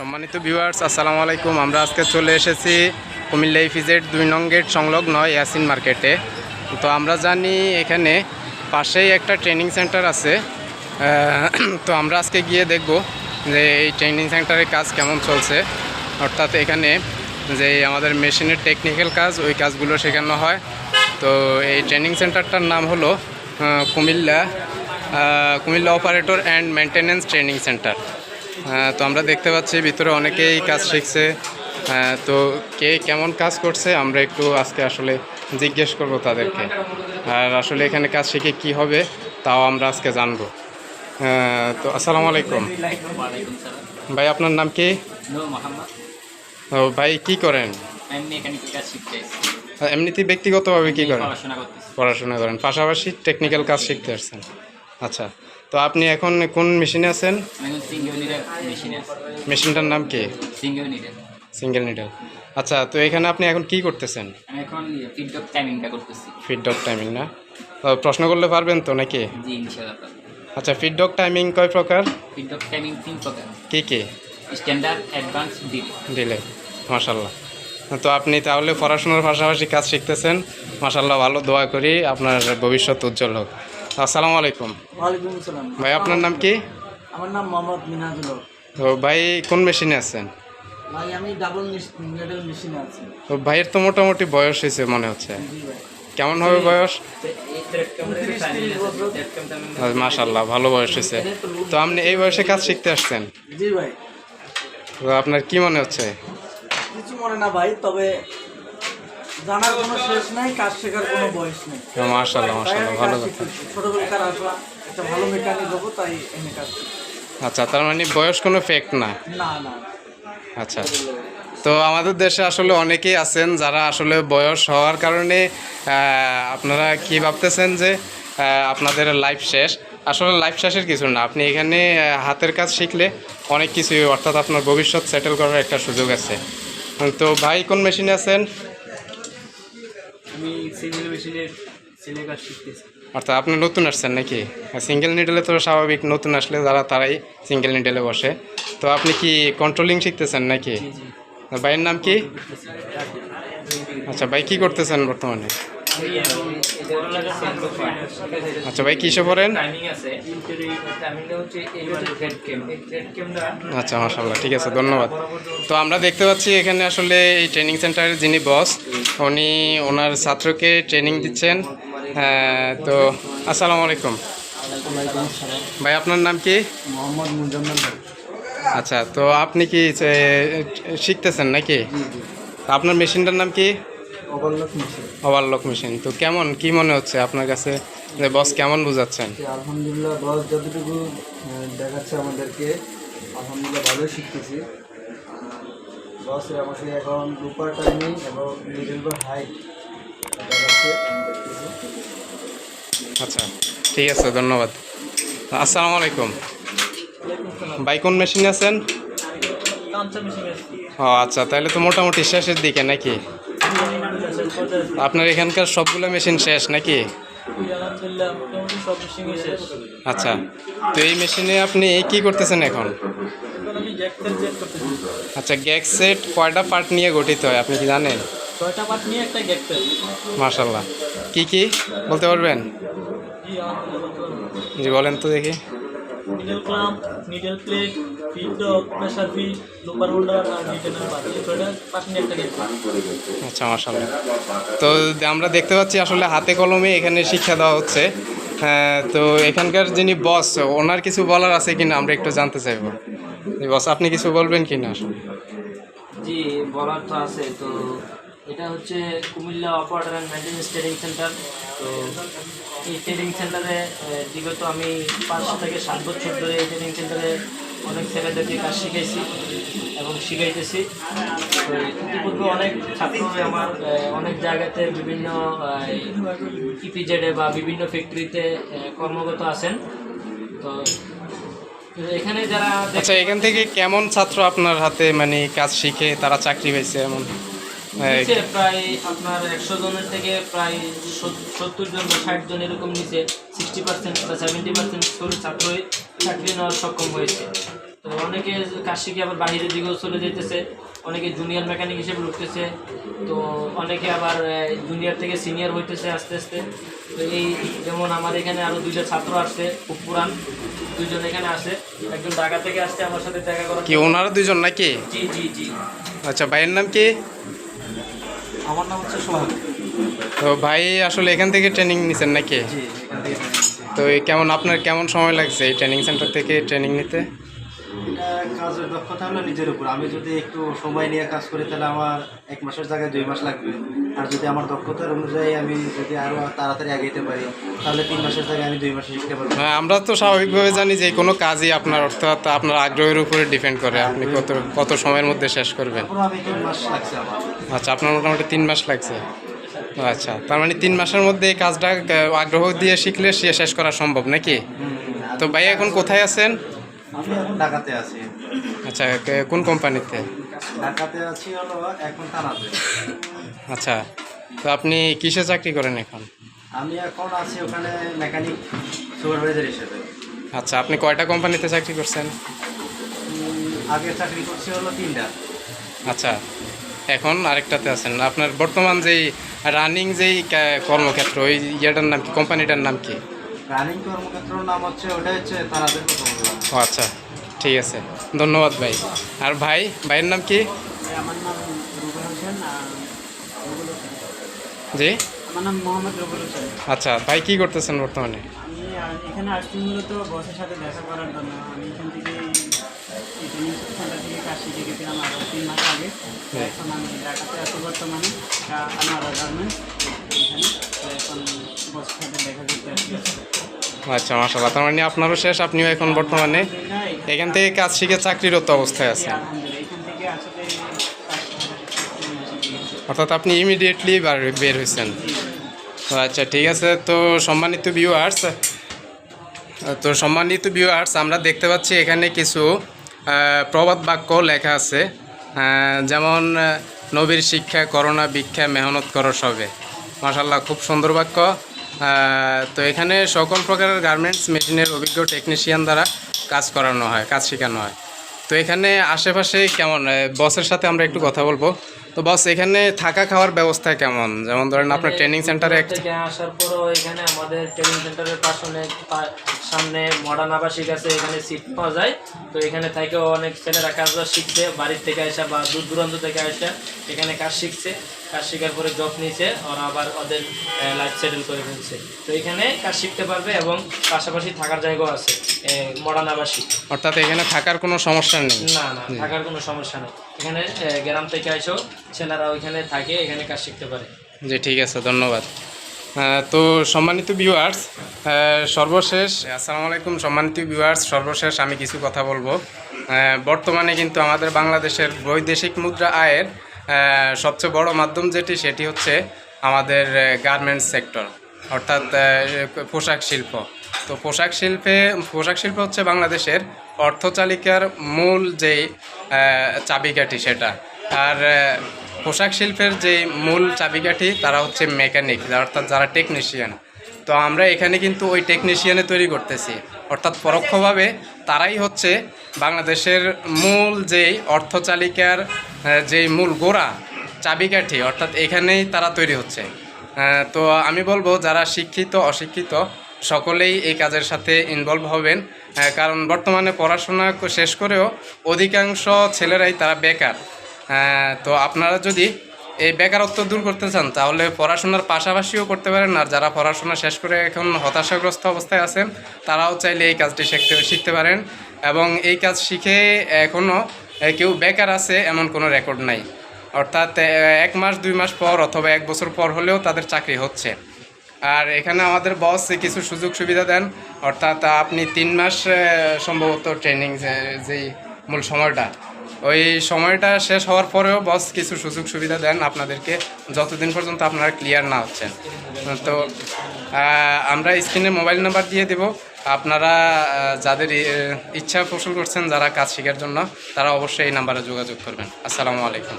সম্মানিত ভিউয়ার্স আসসালামু আলাইকুম। আমরা আজকে চলে এসেছি কুমিল্লা ইফিজেড দুই নং গেট সংলগ্ন ইয়াসিন মার্কেটে। তো আমরা জানি এখানে পাশেই একটা ট্রেনিং সেন্টার আছে। তো আমরা আজকে গিয়ে দেখব যে এই ট্রেনিং সেন্টারের কাজ কেমন চলছে। অর্থাৎ এখানে যে আমাদের মেশিনের টেকনিক্যাল কাজ, ওই কাজগুলো শেখানো হয়। তো এই ট্রেনিং সেন্টারটার নাম হলো Comilla Comilla operator and maintenance training centre তো আমরা দেখতে পাচ্ছি ভিতরে অনেকেই কাজ শিখছে। আহ, তো কে কেমন কাজ করছে আমরা একটু আজকে আসলে জিজ্ঞেস করব তাদেরকে। আর আসলে এখানে কাজ শিখে কি হবে তাও আমরা আজকে জানব। আহ, তো আসসালামু আলাইকুম। ভাই আপনার নাম কি? ও ভাই কি করেন? এমনিতেই ব্যক্তিগতভাবে কি করেন? পড়াশোনা পড়াশোনা করেন পাশাপাশি টেকনিক্যাল কাজ শিখতে আসছেন। আচ্ছা তো আপনি এখন কোন মেশিনে আছেন? মেশিনটার নাম কি? সিঙ্গেল নিডল আচ্ছা তো এখানে আপনি এখন কি করতেছেন? এখন ফিডব্যাক টাইমিংটা করতেছি। ফিডডক টাইমিং না? তো প্রশ্ন করলে পারবেন তো নাকি? জি ইনশাআল্লাহ আচ্ছা ফিডডক টাইমিং কয় প্রকার? ফিডব্যাক টাইমিং তিন প্রকার। কি কি? স্ট্যান্ডার্ড অ্যাডভান্স ডিলে দিলে মাশাল্লাহ তো আপনি তাহলে পড়াশোনার পাশাপাশি কাজ শিখতেছেন। মাশাল্লাহ ভালো দোয়া করি। আপনার ভবিষ্যৎ উজ্জ্বল হোক। আসসালামু আলাইকুম। ওয়ালাইকুম আসসালাম। ভাই আপনার নাম কি? আমার নাম মোহাম্মদ মিনাজুল। তো ভাই কোন মেশিনে আছেন? ভাই আমি ডাবল মিডল মেশিনে আছি। তো ভাইয়ের তো মোটামুটি বয়স হয়েছে মনে হচ্ছে। কেমন হবে বয়স? মাশাল্লাহ ভালো বয়স হয়েছে। তো আপনি এই বয়সে কাজ শিখতে আসছেন? জি ভাই। তো আপনার কি মনে হচ্ছে? কিছু মনে না ভাই তবে জানার কোনো শেষ নাই কাজ শেখার কোনো বয়স নেই। মাশাল্লাহ তাই ভালো কথা। ছোটবেলাকার আসলাম একটা ভালো মেকানিক হব তাই এনে কাজ আচ্ছা তার মানে বয়স কোনো ফ্যাক্ট না? না না। আচ্ছা তো আমাদের দেশে আসলে অনেকেই আছেন যারা আসলে বয়স হওয়ার কারণে আপনারা কি ভাবতেছেন যে আপনাদের লাইফ শেষ? আসলে লাইফ শেষের কিছু না আপনি এখানে হাতের কাজ শিখলে অনেক কিছুই অর্থাৎ আপনার ভবিষ্যৎ সেটেল করার একটা সুযোগ আছে। তো ভাই কোন মেশিনে আছেন? আমি সিঙ্গেল মেশিনের কাজ শিখতেছি। অর্থাৎ আপনি নতুন আসছেন নাকি? সিঙ্গেল নিডেলে তো স্বাভাবিক নতুন আসলে যারা তারাই সিঙ্গেল নিডেলে বসে। তো আপনি কি কন্ট্রোলিং শিখতেছেন নাকি? ভাইয়ের নাম কি? আচ্ছা ভাই কি করতেছেন বর্তমানে? আচ্ছা ভাই কিসে পড়েন? আচ্ছা মাসাল্লাহ ঠিক আছে ধন্যবাদ। তো আমরা দেখতে পাচ্ছি এখানে আসলে এই ট্রেনিং সেন্টারের যিনি বস উনি ওনার ছাত্রকে ট্রেনিং দিচ্ছেন। হ্যাঁ, তো আসসালামু আলাইকুম। ভাই আপনার নাম কি? মোহাম্মদ মুজাম্মেল আচ্ছা তো আপনি কি শিখতেছেন নাকি? জি জি। আপনার মেশিনটার নাম কি? Overlock machine. Overlock machine. তো কেমন কি মনে হচ্ছে আপনার কাছে? যে বস কেমন বুঝাচ্ছেন? আলহামদুলিল্লাহ বস যতটুকু দেখাচ্ছে আমাদেরকে আলহামদুলিল্লাহ ভালোই শিখতেছি। বস আমাকে এখন রূপার টাইমিং এবং মিডল বা দেখাচ্ছে আচ্ছা ঠিক আছে ধন্যবাদ। আসসালামু আলাইকুম। ভাই কোন মেশিনে আছেন? ও আচ্ছা তাহলে তো মোটামুটি শেষের দিকে নাকি? আপনার এখানকার সবগুলো মেশিন শেষ নাকি? আচ্ছা তো এই মেশিনে আপনি কি করতেছেন এখন? আচ্ছা গ্যাক সেট কয়টা পার্ট নিয়ে গঠিত হয় আপনি কি জানেন? মার্শাল্লাহ কি কি? বলতে পারবেন? জি বলেন তো দেখি। Needle clamp needle plate feed dog pressure feed looper holder আর রিটেনার পার্ট এই ছয়টা পার্ট নিয়ে একটা জ্যাকসেল আচ্ছা মার্শাল্লাহ তো আমরা দেখতে পাচ্ছি আসলে হাতে কলমে এখানে শিক্ষা দেওয়া হচ্ছে। হ্যাঁ তো এখানকার যিনি বস ওনার কিছু বলার আছে কিনা আমরা একটু জানতে চাইব। বস আপনি কিছু বলবেন কিনা? আসলে জি বলার তো আছে তো এটা হচ্ছে Comilla operator and maintenance training centre তো এই ট্রেনিং সেন্টারে বিগত আমি পাঁচ থেকে সাত বছর ধরে এই ট্রেনিং সেন্টারে অনেক ছেলেদেরকে কাজ শিখাইছি এবং শিখাইতেছি। তো ইতিপূর্বে অনেক ছাত্র আমার অনেক জায়গাতে বিভিন্ন ইপিজেডে বা বিভিন্ন ফ্যাক্টরিতে কর্মরত আছেন। তো এখানে যারা আচ্ছা এখান থেকে কেমন ছাত্র আপনার হাতে মানে কাজ শিখে, তারা চাকরি পেয়েছে এমন? নিচে প্রায় আপনার একশো জনের থেকে প্রায় সত্তর জন বা ষাট জন এরকম নিচে সিক্সটি পার্সেন্ট বা সেভেন্টি পার্সেন্ট ছাত্রই চাকরি নেওয়ার সক্ষম হয়েছে। তো অনেকে কাজ শিখে আবার বাইরের দিকেও চলে যেতেছে অনেকে জুনিয়র মেকানিক হিসেবে ঢুকতেছে তো অনেকে আবার জুনিয়র থেকে সিনিয়র হইতেছে আস্তে আস্তে। তো এই যেমন আমার এখানে আরও দুইটা ছাত্র আসছে খুব পুরান দুইজন এখানে আসে একজন ঢাকা থেকে আসছে আমার সাথে দেখা করার কি ওনারা দুজন নাকি? জি জি জি। আচ্ছা ভাইয়ের নাম কি? আমার নাম হচ্ছে সোহাগ। তো ভাই আসলে এখান থেকে ট্রেনিং নিছেন নাকি। তো এই কেমন আপনার কেমন সময় লাগছে এই ট্রেনিং সেন্টার থেকে ট্রেনিং নিতে? কাজের দক্ষতা হলো নিজের উপর। আমি যদি একটু সময় নিয়ে কাজ করি তাহলে আমার এক মাসের জায়গায় দুই মাস লাগবে। আর যদি আমার দক্ষতার অনুযায়ী আমি যদি আরও তাড়াতাড়ি আগাইতে পারি তাহলে তিন মাসের জায়গায় আমি দুই মাসে শিখতে পারব হ্যাঁ, আমরা তো স্বাভাবিকভাবে জানি যে কোনো কাজই আপনার অর্থাৎ আপনার আগ্রহের উপরে ডিপেন্ড করে। আপনি কত কত সময়ের মধ্যে শেষ করবেন? আমি তিন মাস লাগছে আমার। আচ্ছা আপনার মোটামুটি তিন মাস লাগছে। আচ্ছা তার মানে তিন মাসের মধ্যে এই কাজটা আগ্রহ দিয়ে শিখলে সে শেষ করা সম্ভব নাকি? তো ভাই এখন কোথায় আছেন? আমি এখন ঢাকাতে আছি। আচ্ছা কোন কোম্পানিতে? ঢাকাতে আছি হলো এখন থানাতে আচ্ছা তো আপনি কিসে চাকরি করেন এখন? আমি এখন আছি ওখানে মেকানিক সুপারভাইজার হিসেবে। আচ্ছা আপনি কয়টা কোম্পানিতে চাকরি করছেন? আগে চাকরি করছি হলো তিনটা। আচ্ছা এখন আরেকটাতে আছেন। আপনার বর্তমান যেই রানিং যেই কর্মক্ষেত্র ওই ইয়েটার নাম কি কোম্পানিটার নাম কি? রানিং কর্মক্ষেত্রের নাম হচ্ছে ওটা হচ্ছে কথা ও আচ্ছা। ঠিক আছে। ধন্যবাদ ভাই। আর ভাই ভাইয়ের নাম কি? জি? আচ্ছা ভাই কি করতেছেন বর্তমানে? এখানে আসছি মূলত বসের সাথে দেখা করার জন্য। আমি এখান থেকে এই ট্রেনিং সেন্টার থেকে কাজ শিখে গেছিলাম আরও তিন মাস আগে। এখন আমি ঢাকাতে আছি বর্তমানে। আনোয়ারা গার্মেন্টস এখানে। এখন বসের সাথে দেখা করতে আসছি। আচ্ছা মাসাল্লাহ তার মানে আপনারও শেষ আপনিও এখন বর্তমানে? আলহামদুলিল্লাহ, এখান থেকে কাজ শিখে চাকরিরত অবস্থায় শিখেছি। অর্থাৎ আপনি ইমিডিয়েটলি বের হয়েছেন। তো আচ্ছা ঠিক আছে। তো সম্মানিত ভিউয়ার্স তো সম্মানিত ভিউয়ার্স আমরা দেখতে পাচ্ছি এখানে কিছু প্রবাদ বাক্য লেখা আছে। যেমন, নবীর শিক্ষা, করোনা ভিক্ষা, মেহনত করো সবে। মাসাল্লাহ খুব সুন্দর বাক্য। তো এখানে সকল প্রকারের গার্মেন্টস মেশিনের অভিজ্ঞ টেকনিশিয়ান দ্বারা কাজ করানো হয় কাজ শেখানো হয়। তো এখানে আশেপাশে কেমন বসের সাথে আমরা একটু কথা বলব। তো বস এখানে থাকা খাওয়ার ব্যবস্থা কেমন? যেমন ধরেন আপনার ট্রেনিং সেন্টারে আসার পরও এখানে আমাদের ট্রেনিং সেন্টারের পাশে সামনে মডার্ন আবাসিক আছে এখানে সিট পাওয়া যায়। তো এখানে থেকেও অনেক ছেলেরা কাজ শিখছে বাড়ির থেকে আসা বা দূর দূরান্ত থেকে আসা এখানে কাজ শিখছে। কাজ শেখার পরে জব নিয়েছে ওরা আবার ওদের লাইফ সেটেল করে ফেলছে। তো এখানে কাজ শিখতে পারবে এবং পাশাপাশি থাকার জায়গাও আছে মডার্ন আবাসিক অর্থাৎ এখানে থাকার কোনো সমস্যা নেই? না না থাকার কোনো সমস্যা নেই। এখানে গ্রাম থেকে এসেও ছেলেরা ওইখানে থাকে এখানে কাজ শিখতে পারে। জি ঠিক আছে ধন্যবাদ। তো সম্মানিত ভিউয়ার্স সর্বশেষ আসসালামু আলাইকুম সম্মানিত ভিউয়ার্স সর্বশেষ আমি কিছু কথা বলব। বর্তমানে কিন্তু আমাদের বাংলাদেশের বৈদেশিক মুদ্রা আয়ের সবচেয়ে বড় মাধ্যম যেটি, সেটি হচ্ছে আমাদের গার্মেন্টস সেক্টর অর্থাৎ পোশাক শিল্প। তো পোশাক শিল্পে, পোশাক শিল্প হচ্ছে বাংলাদেশের অর্থচালিকার মূল যেই চাবিকাঠি সেটা। আর পোশাক শিল্পের যে মূল চাবিকাঠি, তারা হচ্ছে মেকানিক অর্থাৎ যারা টেকনিশিয়ান তো আমরা এখানে কিন্তু ওই টেকনিশিয়ানে তৈরি করতেছি। অর্থাৎ পরোক্ষভাবে তারাই হচ্ছে বাংলাদেশের মূল যেই অর্থচালিকার যেই মূল গোড়া, চাবিকাঠি, অর্থাৎ এখানেই তারা তৈরি হচ্ছে। তো আমি বলব, যারা শিক্ষিত, অশিক্ষিত, সকলেই এই কাজের সাথে ইনভলভ হবেন। কারণ বর্তমানে পড়াশোনা শেষ করেও অধিকাংশ ছেলেরাই তারা বেকার। তো আপনারা যদি এই বেকারত্ব দূর করতে চান, তাহলে পড়াশোনার পাশাপাশিও করতে পারেন। আর যারা পড়াশোনা শেষ করে এখন হতাশাগ্রস্ত অবস্থায় আছেন, তারাও চাইলে এই কাজটি শিখতে শিখতে পারেন। এবং এই কাজ শিখে এখনও কেউ বেকার আছে এমন কোনো রেকর্ড নাই। অর্থাৎ এক মাস, দুই মাস পর অথবা এক বছর পর হলেও তাদের চাকরি হচ্ছে। আর এখানে আমাদের বস কিছু সুযোগ সুবিধা দেন। অর্থাৎ আপনি তিন মাস সম্ভবত ট্রেনিং যেই মূল সময়টা ওই সময়টা শেষ হওয়ার পরেও বস কিছু সুযোগ সুবিধা দেন আপনাদেরকে, যতদিন পর্যন্ত আপনারা ক্লিয়ার না হচ্ছেন। তো আমরা স্ক্রিনে মোবাইল নাম্বার দিয়ে দেব। আপনারা যাদের ইচ্ছা পোষণ করছেন যারা কাজ শেখার জন্য, তারা অবশ্যই এই নাম্বারে যোগাযোগ করবেন। আসসালামু আলাইকুম।